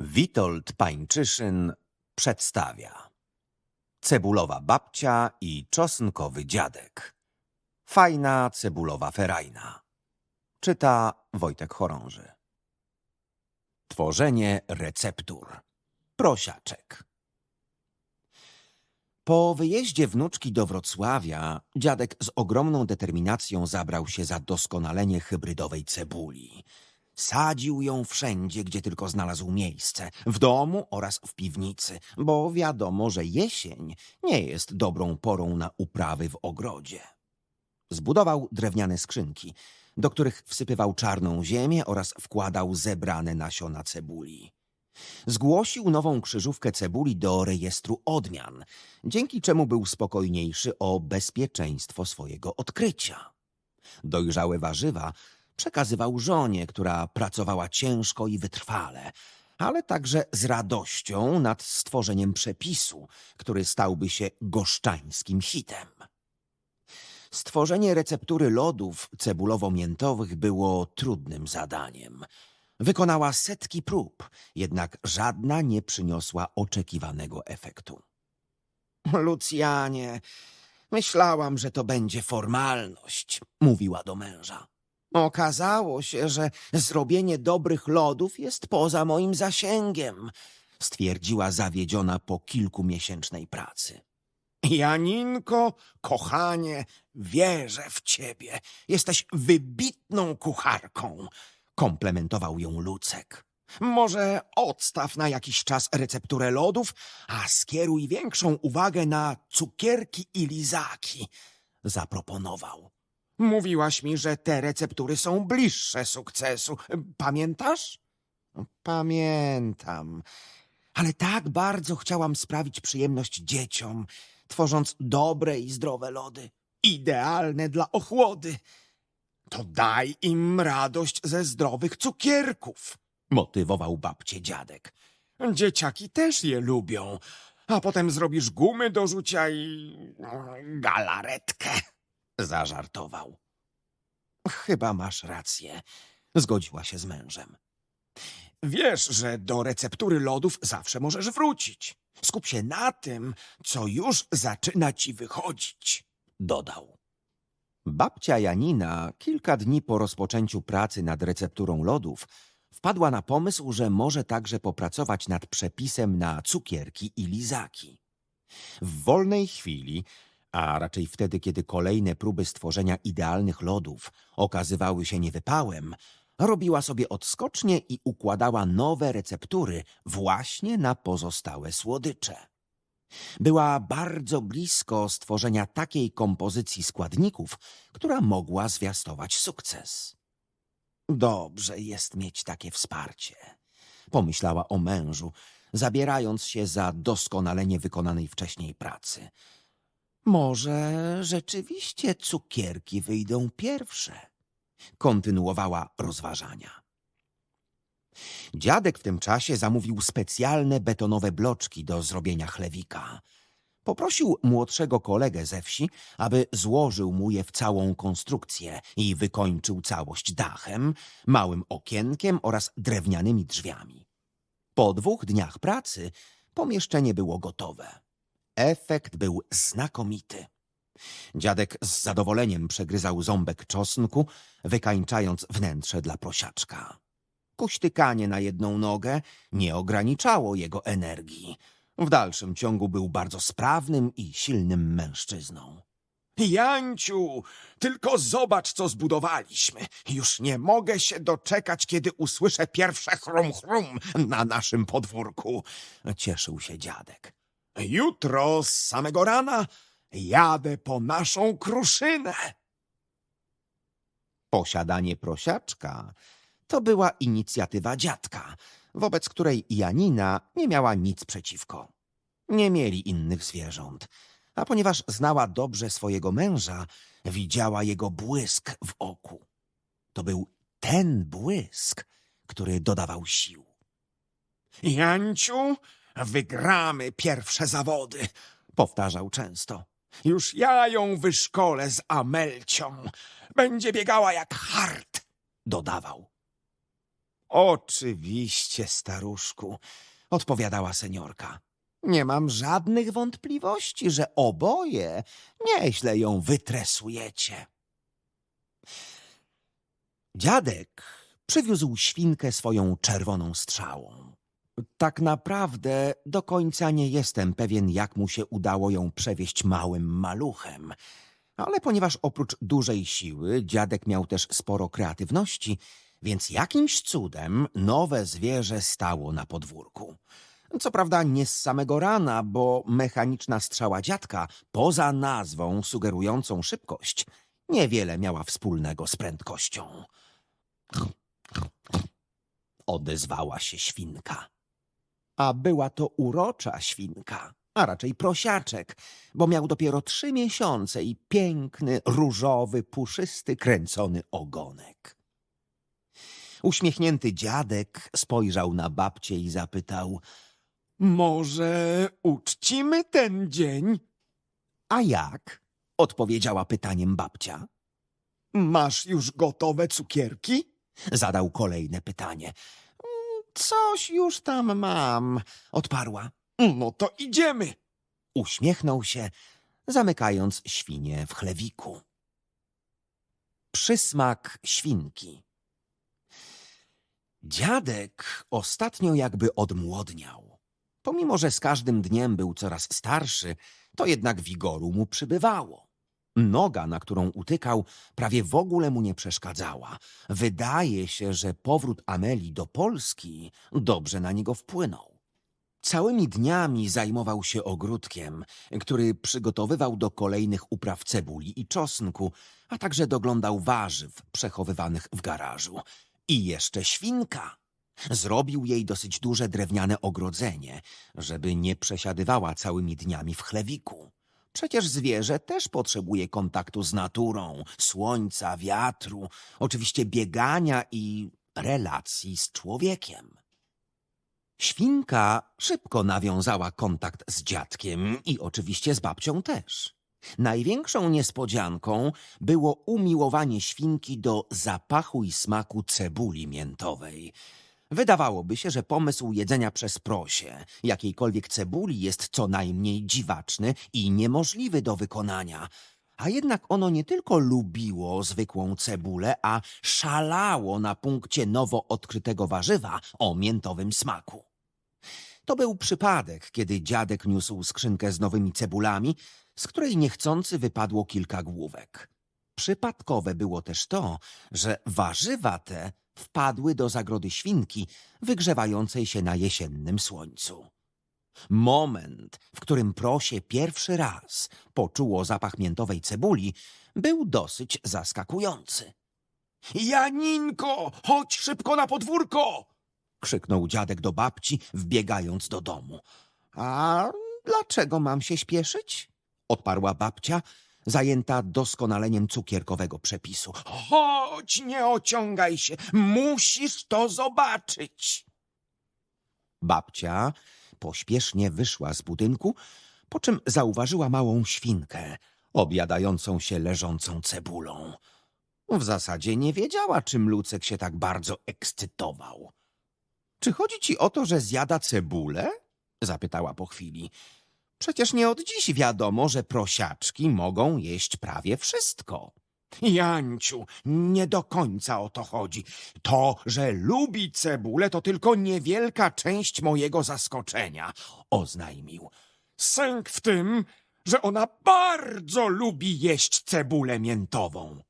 Witold Pańczyszyn przedstawia Cebulowa babcia i czosnkowy dziadek. Fajna cebulowa ferajna. Czyta Wojtek Chorąży. Tworzenie receptur. Prosiaczek. Po wyjeździe wnuczki do Wrocławia, dziadek z ogromną determinacją zabrał się za doskonalenie hybrydowej cebuli. Sadził ją wszędzie, gdzie tylko znalazł miejsce, w domu oraz w piwnicy, bo wiadomo, że jesień nie jest dobrą porą na uprawy w ogrodzie. Zbudował drewniane skrzynki, do których wsypywał czarną ziemię oraz wkładał zebrane nasiona cebuli. Zgłosił nową krzyżówkę cebuli do rejestru odmian, dzięki czemu był spokojniejszy o bezpieczeństwo swojego odkrycia. Dojrzałe warzywa przekazywał żonie, która pracowała ciężko i wytrwale, ale także z radością nad stworzeniem przepisu, który stałby się goszczańskim hitem. Stworzenie receptury lodów cebulowo-miętowych było trudnym zadaniem. Wykonała setki prób, jednak żadna nie przyniosła oczekiwanego efektu. Lucjanie, myślałam, że to będzie formalność, mówiła do męża. Okazało się, że zrobienie dobrych lodów jest poza moim zasięgiem, stwierdziła zawiedziona po kilkumiesięcznej pracy. Janinko, kochanie, wierzę w ciebie. Jesteś wybitną kucharką, komplementował ją Lucek. Może odstaw na jakiś czas recepturę lodów, a skieruj większą uwagę na cukierki i lizaki, zaproponował. Mówiłaś mi, że te receptury są bliższe sukcesu. Pamiętasz? Pamiętam. Ale tak bardzo chciałam sprawić przyjemność dzieciom, tworząc dobre i zdrowe lody. Idealne dla ochłody. To daj im radość ze zdrowych cukierków, motywował babcie dziadek. Dzieciaki też je lubią, a potem zrobisz gumy do rzucia i galaretkę, zażartował. Chyba masz rację, zgodziła się z mężem. Wiesz, że do receptury lodów zawsze możesz wrócić. Skup się na tym, co już zaczyna ci wychodzić, dodał. Babcia Janina kilka dni po rozpoczęciu pracy nad recepturą lodów wpadła na pomysł, że może także popracować nad przepisem na cukierki i lizaki. W wolnej chwili, a raczej wtedy, kiedy kolejne próby stworzenia idealnych lodów okazywały się niewypałem, robiła sobie odskocznie i układała nowe receptury właśnie na pozostałe słodycze. Była bardzo blisko stworzenia takiej kompozycji składników, która mogła zwiastować sukces. Dobrze jest mieć takie wsparcie, pomyślała o mężu, zabierając się za doskonalenie wykonanej wcześniej pracy. Może rzeczywiście cukierki wyjdą pierwsze, kontynuowała rozważania. Dziadek w tym czasie zamówił specjalne betonowe bloczki do zrobienia chlewika. Poprosił młodszego kolegę ze wsi, aby złożył mu je w całą konstrukcję i wykończył całość dachem, małym okienkiem oraz drewnianymi drzwiami. Po dwóch dniach pracy pomieszczenie było gotowe. Efekt był znakomity. Dziadek z zadowoleniem przegryzał ząbek czosnku, wykańczając wnętrze dla prosiaczka. Kuśtykanie na jedną nogę nie ograniczało jego energii. W dalszym ciągu był bardzo sprawnym i silnym mężczyzną. Janciu, tylko zobacz, co zbudowaliśmy. Już nie mogę się doczekać, kiedy usłyszę pierwsze chrum chrum na naszym podwórku. Cieszył się dziadek. Jutro z samego rana jadę po naszą kruszynę. Posiadanie prosiaczka to była inicjatywa dziadka, wobec której Janina nie miała nic przeciwko. Nie mieli innych zwierząt, a ponieważ znała dobrze swojego męża, widziała jego błysk w oku. To był ten błysk, który dodawał sił. Janciu, wygramy pierwsze zawody, powtarzał często. Już ja ją wyszkolę z Amelcią. Będzie biegała jak hart, dodawał. Oczywiście, staruszku, odpowiadała seniorka. Nie mam żadnych wątpliwości, że oboje nieźle ją wytresujecie. Dziadek przywiózł świnkę swoją czerwoną strzałą. Tak naprawdę do końca nie jestem pewien, jak mu się udało ją przewieźć małym maluchem. Ale ponieważ oprócz dużej siły dziadek miał też sporo kreatywności, więc jakimś cudem nowe zwierzę stało na podwórku. Co prawda nie z samego rana, bo mechaniczna strzała dziadka, poza nazwą sugerującą szybkość, niewiele miała wspólnego z prędkością. Odezwała się świnka. A była to urocza świnka, a raczej prosiaczek, bo miał dopiero trzy miesiące i piękny, różowy, puszysty, kręcony ogonek. Uśmiechnięty dziadek spojrzał na babcię i zapytał: Może uczcimy ten dzień? A jak? odpowiedziała pytaniem babcia. Masz już gotowe cukierki? Zadał kolejne pytanie. Coś już tam mam, odparła. No to idziemy. Uśmiechnął się, zamykając świnię w chlewiku. Przysmak świnki. Dziadek ostatnio jakby odmłodniał. Pomimo, że z każdym dniem był coraz starszy, to jednak wigoru mu przybywało. Noga, na którą utykał, prawie w ogóle mu nie przeszkadzała. Wydaje się, że powrót Amelii do Polski dobrze na niego wpłynął. Całymi dniami zajmował się ogródkiem, który przygotowywał do kolejnych upraw cebuli i czosnku, a także doglądał warzyw przechowywanych w garażu. I jeszcze świnka. Zrobił jej dosyć duże drewniane ogrodzenie, żeby nie przesiadywała całymi dniami w chlewiku. Przecież zwierzę też potrzebuje kontaktu z naturą, słońca, wiatru, oczywiście biegania i relacji z człowiekiem. Świnka szybko nawiązała kontakt z dziadkiem i oczywiście z babcią też. Największą niespodzianką było umiłowanie świnki do zapachu i smaku cebuli miętowej. Wydawałoby się, że pomysł jedzenia przez prosie jakiejkolwiek cebuli jest co najmniej dziwaczny i niemożliwy do wykonania. A jednak ono nie tylko lubiło zwykłą cebulę, a szalało na punkcie nowo odkrytego warzywa o miętowym smaku. To był przypadek, kiedy dziadek niósł skrzynkę z nowymi cebulami, z której niechcący wypadło kilka główek. Przypadkowe było też to, że warzywa te wpadły do zagrody świnki, wygrzewającej się na jesiennym słońcu. Moment, w którym prosie pierwszy raz poczuło zapach miętowej cebuli, był dosyć zaskakujący. Janinko, chodź szybko na podwórko! krzyknął dziadek do babci, wbiegając do domu. A dlaczego mam się śpieszyć? odparła babcia, zajęta doskonaleniem cukierkowego przepisu. Chodź, nie ociągaj się, musisz to zobaczyć. Babcia pośpiesznie wyszła z budynku, po czym zauważyła małą świnkę, objadającą się leżącą cebulą. W zasadzie nie wiedziała, czym Lucek się tak bardzo ekscytował. Czy chodzi ci o to, że zjada cebulę? zapytała po chwili. Przecież nie od dziś wiadomo, że prosiaczki mogą jeść prawie wszystko. Janciu, nie do końca o to chodzi. To, że lubi cebulę, to tylko niewielka część mojego zaskoczenia, oznajmił. Sęk w tym, że ona bardzo lubi jeść cebulę miętową.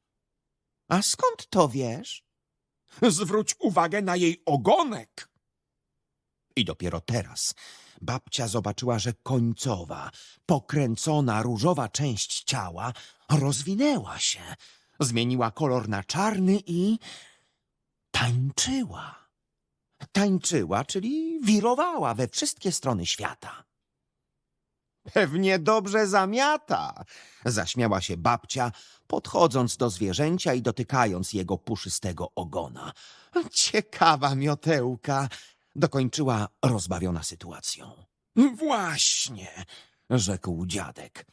A skąd to wiesz? Zwróć uwagę na jej ogonek. I dopiero teraz babcia zobaczyła, że końcowa, pokręcona różowa część ciała rozwinęła się, zmieniła kolor na czarny i tańczyła. Tańczyła, czyli wirowała we wszystkie strony świata. Pewnie dobrze zamiata, zaśmiała się babcia, podchodząc do zwierzęcia i dotykając jego puszystego ogona. Ciekawa miotełka, dokończyła rozbawiona sytuacją. Właśnie, rzekł dziadek.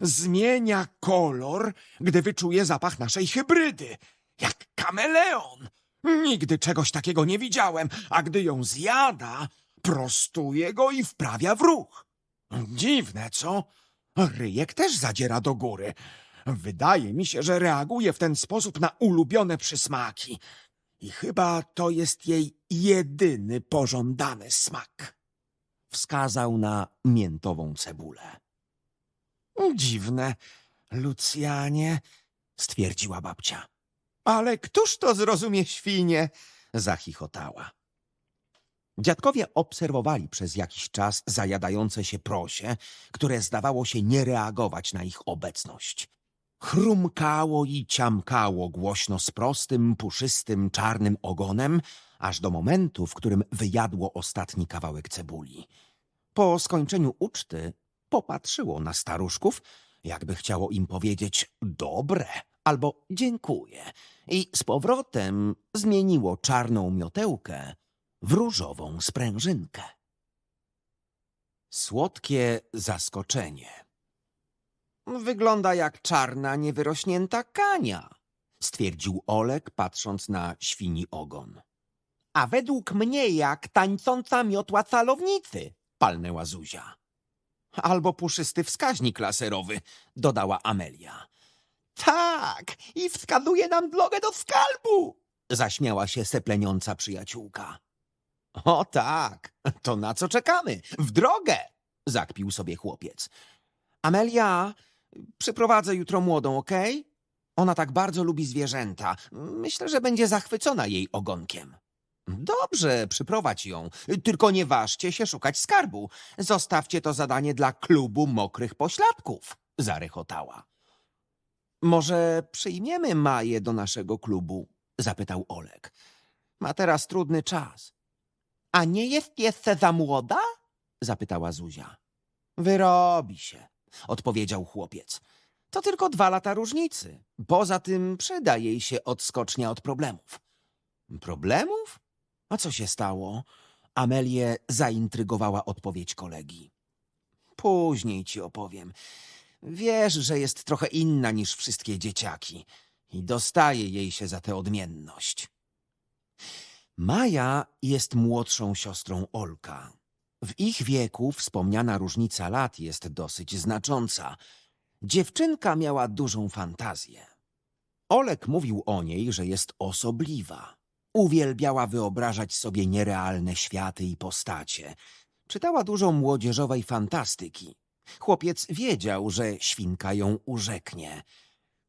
Zmienia kolor, gdy wyczuje zapach naszej hybrydy, jak kameleon. Nigdy czegoś takiego nie widziałem, a gdy ją zjada, prostuje go i wprawia w ruch. Dziwne, co? Ryjek też zadziera do góry. Wydaje mi się, że reaguje w ten sposób na ulubione przysmaki. I chyba to jest jej jedyny pożądany smak. Wskazał na miętową cebulę. Dziwne, Lucjanie, stwierdziła babcia. Ale któż to zrozumie świnie? Zachichotała. Dziadkowie obserwowali przez jakiś czas zajadające się prosie, które zdawało się nie reagować na ich obecność. Chrumkało i ciamkało głośno z prostym, puszystym, czarnym ogonem, aż do momentu, w którym wyjadło ostatni kawałek cebuli. Po skończeniu uczty popatrzyło na staruszków, jakby chciało im powiedzieć dobre albo dziękuję i z powrotem zmieniło czarną miotełkę w różową sprężynkę. Słodkie zaskoczenie. Wygląda jak czarna, niewyrośnięta kania, stwierdził Olek, patrząc na świni ogon. A według mnie jak tańcząca miotła calownicy, palnęła Zuzia. Albo puszysty wskaźnik laserowy, dodała Amelia. Tak, i wskazuje nam drogę do skalbu, zaśmiała się sepleniąca przyjaciółka. O tak, to na co czekamy? W drogę! zakpił sobie chłopiec. Amelia, przyprowadzę jutro młodą, okej? Ona tak bardzo lubi zwierzęta. Myślę, że będzie zachwycona jej ogonkiem. Dobrze, przyprowadź ją. Tylko nie ważcie się szukać skarbu. Zostawcie to zadanie dla klubu mokrych pośladków, zarechotała. Może przyjmiemy Maję do naszego klubu? zapytał Olek. Ma teraz trudny czas. A nie jest jeszcze za młoda? zapytała Zuzia. Wyrobi się, odpowiedział chłopiec. To tylko dwa lata różnicy. Poza tym przyda jej się odskocznia od problemów. Problemów? A co się stało? Amelię zaintrygowała odpowiedź kolegi. Później ci opowiem. Wiesz, że jest trochę inna niż wszystkie dzieciaki i dostaje jej się za tę odmienność. Maja jest młodszą siostrą Olka. W ich wieku wspomniana różnica lat jest dosyć znacząca. Dziewczynka miała dużą fantazję. Olek mówił o niej, że jest osobliwa. Uwielbiała wyobrażać sobie nierealne światy i postacie. Czytała dużo młodzieżowej fantastyki. Chłopiec wiedział, że świnka ją urzeknie.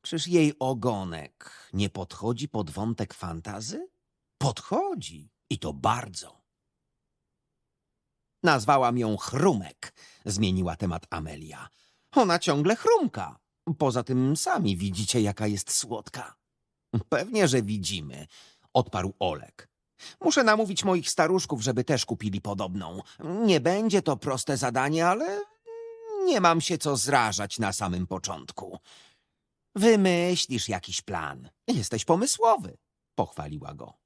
Czyż jej ogonek nie podchodzi pod wątek fantazy? Podchodzi i to bardzo. Nazwałam ją Chrumek, zmieniła temat Amelia. Ona ciągle chrumka. Poza tym sami widzicie, jaka jest słodka. Pewnie, że widzimy, odparł Olek. Muszę namówić moich staruszków, żeby też kupili podobną. Nie będzie to proste zadanie, ale nie mam się co zrażać na samym początku. Wymyślisz jakiś plan. Jesteś pomysłowy, pochwaliła go.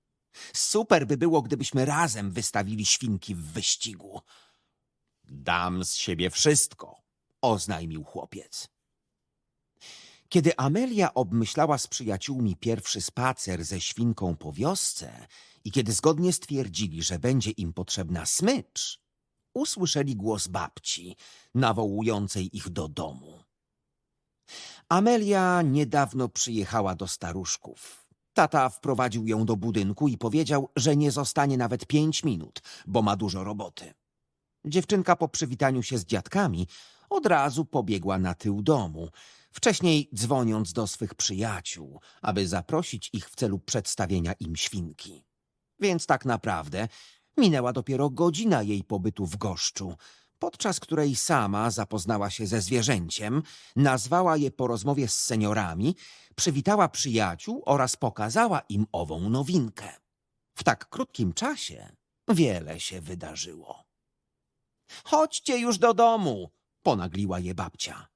Super by było, gdybyśmy razem wystawili świnki w wyścigu. Dam z siebie wszystko, oznajmił chłopiec. Kiedy Amelia obmyślała z przyjaciółmi pierwszy spacer ze świnką po wiosce i kiedy zgodnie stwierdzili, że będzie im potrzebna smycz, usłyszeli głos babci, nawołującej ich do domu. Amelia niedawno przyjechała do staruszków. Tata wprowadził ją do budynku i powiedział, że nie zostanie nawet pięć minut, bo ma dużo roboty. Dziewczynka po przywitaniu się z dziadkami od razu pobiegła na tył domu, wcześniej dzwoniąc do swych przyjaciół, aby zaprosić ich w celu przedstawienia im świnki. Więc tak naprawdę minęła dopiero godzina jej pobytu w goszczu, podczas której sama zapoznała się ze zwierzęciem, nazwała je po rozmowie z seniorami, przywitała przyjaciół oraz pokazała im ową nowinkę. W tak krótkim czasie wiele się wydarzyło. Chodźcie już do domu, ponagliła je babcia.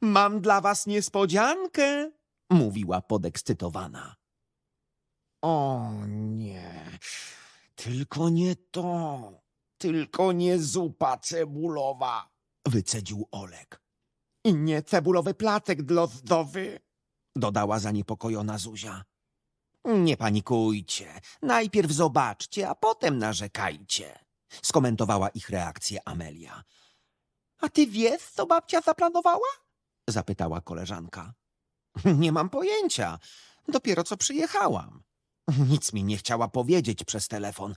Mam dla was niespodziankę, mówiła podekscytowana. O nie, tylko nie to, tylko nie zupa cebulowa, wycedził Olek. I nie cebulowy placek dlozdowy, dodała zaniepokojona Zuzia. Nie panikujcie. Najpierw zobaczcie, a potem narzekajcie. Skomentowała ich reakcję Amelia. A ty wiesz, co babcia zaplanowała? Zapytała koleżanka. Nie mam pojęcia. Dopiero co przyjechałam. Nic mi nie chciała powiedzieć przez telefon.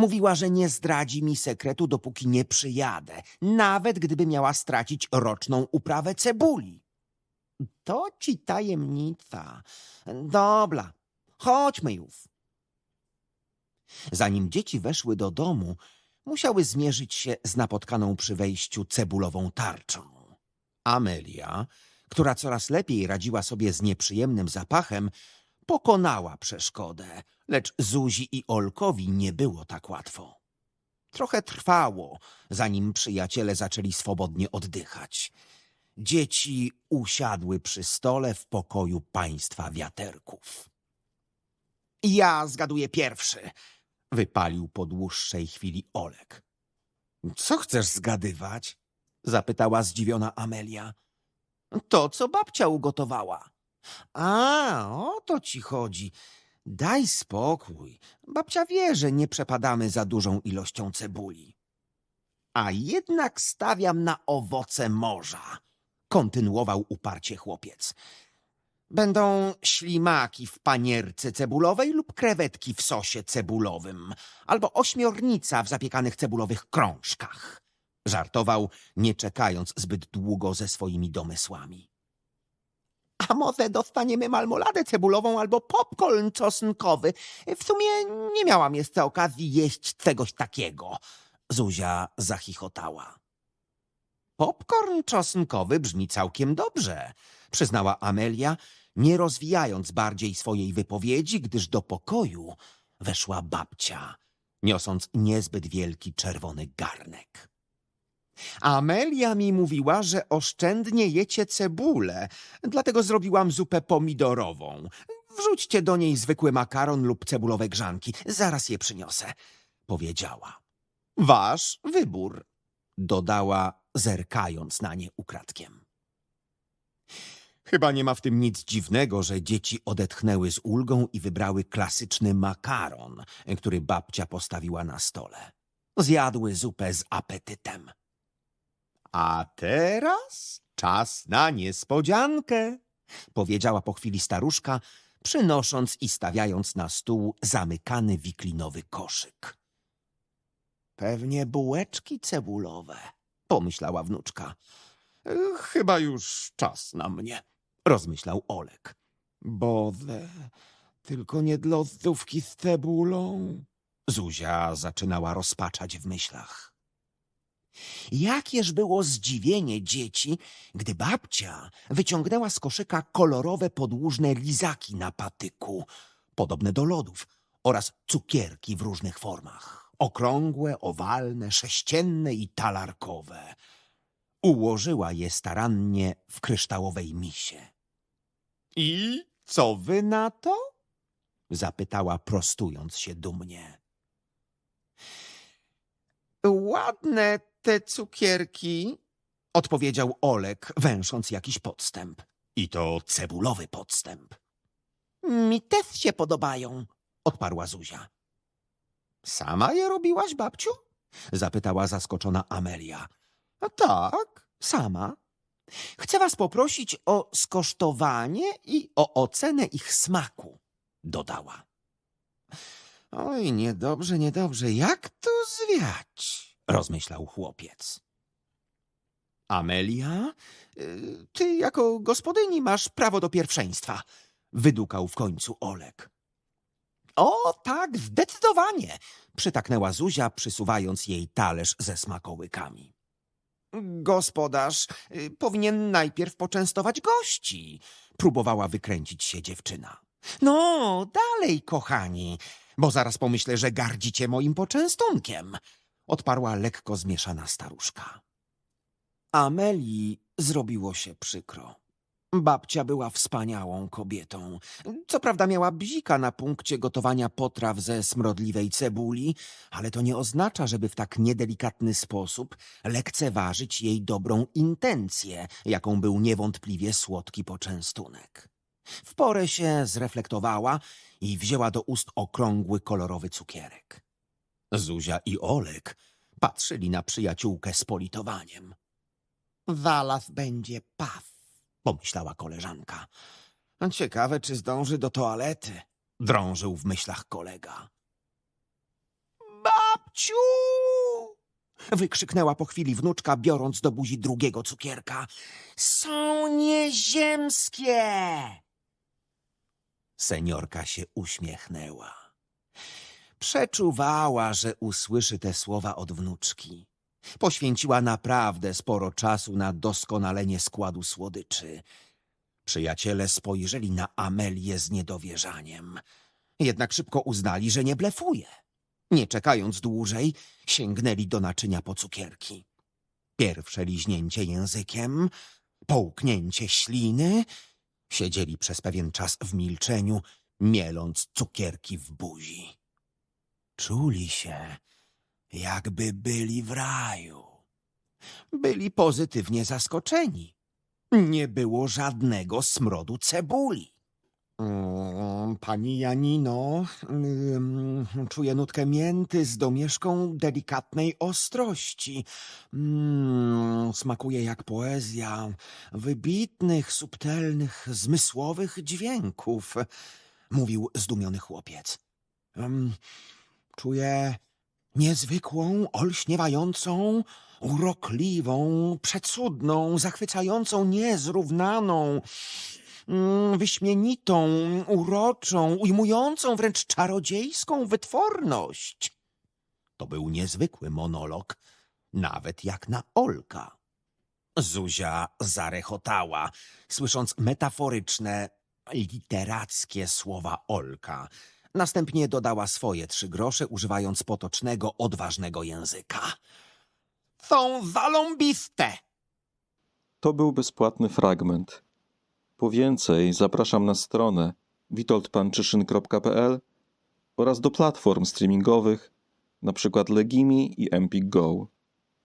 Mówiła, że nie zdradzi mi sekretu, dopóki nie przyjadę, nawet gdyby miała stracić roczną uprawę cebuli. To ci tajemnica. Dobra, chodźmy już. Zanim dzieci weszły do domu, musiały zmierzyć się z napotkaną przy wejściu cebulową tarczą. Amelia, która coraz lepiej radziła sobie z nieprzyjemnym zapachem, pokonała przeszkodę, lecz Zuzi i Olkowi nie było tak łatwo. Trochę trwało, zanim przyjaciele zaczęli swobodnie oddychać. Dzieci usiadły przy stole w pokoju państwa wiaterków. Ja zgaduję pierwszy, wypalił po dłuższej chwili Olek. Co chcesz zgadywać? zapytała zdziwiona Amelia. To, co babcia ugotowała. A, o to ci chodzi. Daj spokój. Babcia wie, że nie przepadamy za dużą ilością cebuli. A jednak stawiam na owoce morza, kontynuował uparcie chłopiec. Będą ślimaki w panierce cebulowej lub krewetki w sosie cebulowym, albo ośmiornica w zapiekanych cebulowych krążkach. Żartował, nie czekając zbyt długo ze swoimi domysłami. A może dostaniemy malmoladę cebulową albo popcorn czosnkowy? W sumie nie miałam jeszcze okazji jeść czegoś takiego. Zuzia zachichotała. Popcorn czosnkowy brzmi całkiem dobrze, przyznała Amelia, nie rozwijając bardziej swojej wypowiedzi, gdyż do pokoju weszła babcia, niosąc niezbyt wielki czerwony garnek. Amelia mi mówiła, że oszczędnie jecie cebulę, dlatego zrobiłam zupę pomidorową. Wrzućcie do niej zwykły makaron lub cebulowe grzanki, zaraz je przyniosę, powiedziała. Wasz wybór, dodała, zerkając na nie ukradkiem. Chyba nie ma w tym nic dziwnego, że dzieci odetchnęły z ulgą i wybrały klasyczny makaron, który babcia postawiła na stole. Zjadły zupę z apetytem. A teraz czas na niespodziankę, powiedziała po chwili staruszka, przynosząc i stawiając na stół zamykany wiklinowy koszyk. Pewnie bułeczki cebulowe, pomyślała wnuczka. "E, Chyba już czas na mnie, rozmyślał Olek. Boże, tylko nie dla z cebulą. Zuzia zaczynała rozpaczać w myślach. Jakież było zdziwienie dzieci, gdy babcia wyciągnęła z koszyka kolorowe podłużne lizaki na patyku, podobne do lodów, oraz cukierki w różnych formach. Okrągłe, owalne, sześcienne i talarkowe. Ułożyła je starannie w kryształowej misie. I co wy na to? zapytała prostując się dumnie. Ładne te cukierki, odpowiedział Olek, węsząc jakiś podstęp. I to cebulowy podstęp. Mi też się podobają, odparła Zuzia. Sama je robiłaś, babciu? zapytała zaskoczona Amelia. A tak, sama. Chcę was poprosić o skosztowanie i o ocenę ich smaku, dodała. Oj, niedobrze, niedobrze, jak to zwiać? Rozmyślał chłopiec. Amelia, y, ty jako gospodyni masz prawo do pierwszeństwa, wydukał w końcu Olek. O, tak, zdecydowanie, przytaknęła Zuzia, przysuwając jej talerz ze smakołykami. Gospodarz y, powinien najpierw poczęstować gości, próbowała wykręcić się dziewczyna. No, dalej, kochani, bo zaraz pomyślę, że gardzicie moim poczęstunkiem, odparła lekko zmieszana staruszka. Amelii zrobiło się przykro. Babcia była wspaniałą kobietą. Co prawda miała bzika na punkcie gotowania potraw ze smrodliwej cebuli, ale to nie oznacza, żeby w tak niedelikatny sposób lekceważyć jej dobrą intencję, jaką był niewątpliwie słodki poczęstunek. W porę się zreflektowała i wzięła do ust okrągły, kolorowy cukierek. Zuzia i Olek patrzyli na przyjaciółkę z politowaniem. Zalas będzie paw, pomyślała koleżanka. Ciekawe, czy zdąży do toalety, drążył w myślach kolega. Babciu! Wykrzyknęła po chwili wnuczka, biorąc do buzi drugiego cukierka. Są nieziemskie! Seniorka się uśmiechnęła. Przeczuwała, że usłyszy te słowa od wnuczki. Poświęciła naprawdę sporo czasu na doskonalenie składu słodyczy. Przyjaciele spojrzeli na Amelię z niedowierzaniem. Jednak szybko uznali, że nie blefuje. Nie czekając dłużej, sięgnęli do naczynia po cukierki. Pierwsze liźnięcie językiem, połknięcie śliny. Siedzieli przez pewien czas w milczeniu, mieląc cukierki w buzi. Czuli się, jakby byli w raju. Byli pozytywnie zaskoczeni. Nie było żadnego smrodu cebuli. Mm, Pani Janino, mm, czuję nutkę mięty z domieszką delikatnej ostrości. Mm, Smakuje jak poezja wybitnych, subtelnych, zmysłowych dźwięków, mówił zdumiony chłopiec. Czuję niezwykłą, olśniewającą, urokliwą, przecudną, zachwycającą, niezrównaną, mm, wyśmienitą, uroczą, ujmującą wręcz czarodziejską wytworność. To był niezwykły monolog, nawet jak na Olka. Zuzia zarechotała, słysząc metaforyczne, literackie słowa Olka. Następnie dodała swoje trzy grosze, używając potocznego, odważnego języka. Są zaląbiste! To był bezpłatny fragment. Po więcej zapraszam na stronę witoldpanczyszyn.pl oraz do platform streamingowych, np. Legimi i Empik Go.